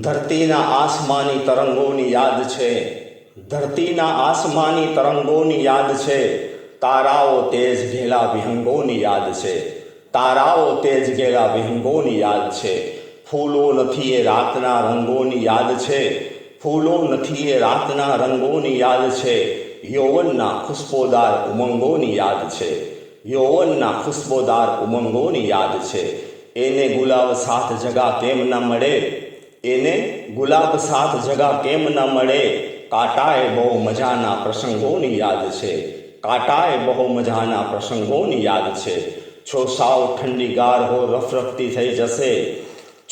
ધરતીના આસમાની તરંગોની યાદ છે. ધરતીના આસમાની તરંગોની યાદ છે. તારાઓ તેજ ઘેલા વિહંગોની યાદ છે. તારાઓ તેજ ઘેલા વિહંગોની યાદ છે. ફૂલો નથી એ રાતના રંગોની યાદ છે. ફૂલો નથી એ રાતના રંગોની યાદ છે. યૌવનના ખુશ્બોદાર ઉમંગોની યાદ છે. યૌવનના ખુશ્બોદાર ઉમંગોની યાદ છે. એને ગુલાબ સાથ જગા કેમ ન મળે? એને ગુલાબ સાથ જગા કેમ ન મળે? કાટાએ બહુ મજાના પ્રસંગોની યાદ છે. કાટાએ બહુ મજાના પ્રસંગોની યાદ છે. છો સાવ ઠંડીગાર હો, રફરફતી થઈ જશે.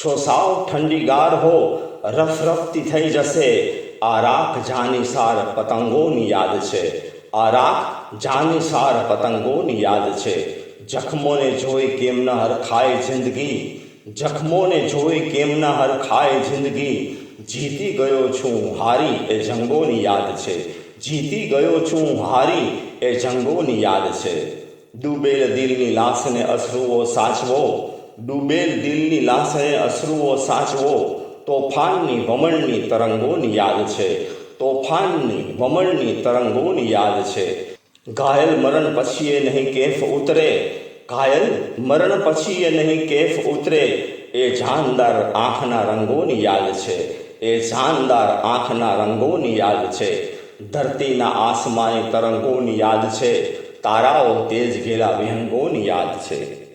છો સાવ ઠંડીગાર હો, રફરફતી થઈ જશે. આ રાખ જાનીસાર પતંગોની યાદ છે. આ રાખ જાનીસાર પતંગોની યાદ છે. જખમોને જોઈ કેમ ન હરખાય જિંદગી? જખમોને જોઈ કેમ ન હરખાય જિંદગી? જીતી ગયો છું હારી, એ જંગોની યાદ છે. જીતી ગયો છું હારી, એ જંગોની યાદ છે. ડૂબેલ દિલની લાશને અશ્રુઓ સાચવો. ડૂબેલ દિલની લાશને અશ્રુઓ સાચવો. તોફાનની વમણની તરંગોની યાદ છે. તોફાનની વમણની તરંગોની યાદ છે. ઘાયલ મરણ પછી એ નહીં કેફ ઉતરે. ઘાયલ મરણ પછી એ નહીં કેફ ઉતરે, એ જાનદાર આંખના રંગોની યાદ છે, એ જાનદાર આંખના રંગોની યાદ છે, ધરતીના આસમાની તરંગોની યાદ છે, તારાઓ તેજ ઘેલા વિહંગોની યાદ છે.